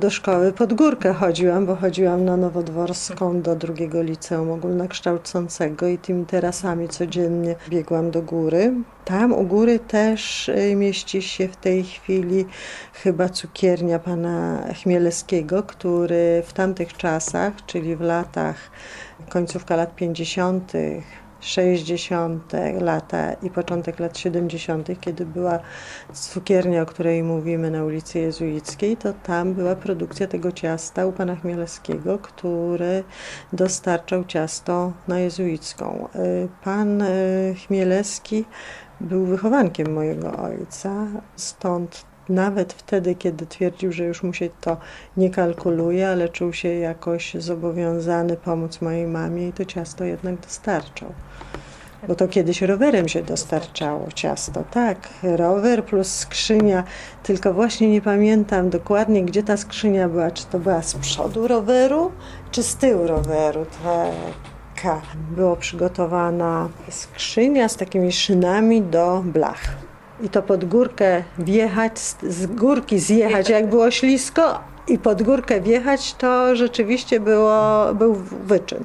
Do szkoły pod górkę chodziłam, bo chodziłam na Nowodworską do drugiego liceum ogólnokształcącego i tymi terasami codziennie biegłam do góry. Tam u góry też y, mieści się w tej chwili chyba cukiernia pana Chmielewskiego, który w tamtych czasach, czyli w latach, końcówka lat 50., 60. lata i początek lat 70., kiedy była cukiernia, o której mówimy na ulicy Jezuickiej, to tam była produkcja tego ciasta u pana Chmielewskiego, który dostarczał ciasto na Jezuicką. Y, Pan y, Chmielewski był wychowankiem mojego ojca, stąd nawet wtedy, kiedy twierdził, że już mu się to nie kalkuluje, ale czuł się jakoś zobowiązany pomóc mojej mamie i to ciasto jednak dostarczał. Bo to kiedyś rowerem się dostarczało ciasto, tak, rower plus skrzynia, tylko właśnie nie pamiętam dokładnie, gdzie ta skrzynia była, czy to była z przodu roweru, czy z tyłu roweru, taka. Było przygotowana skrzynia z takimi szynami do blach. I to pod górkę wjechać, z- górki zjechać, jak było ślisko, i pod górkę wjechać, to rzeczywiście było, był wyczyn.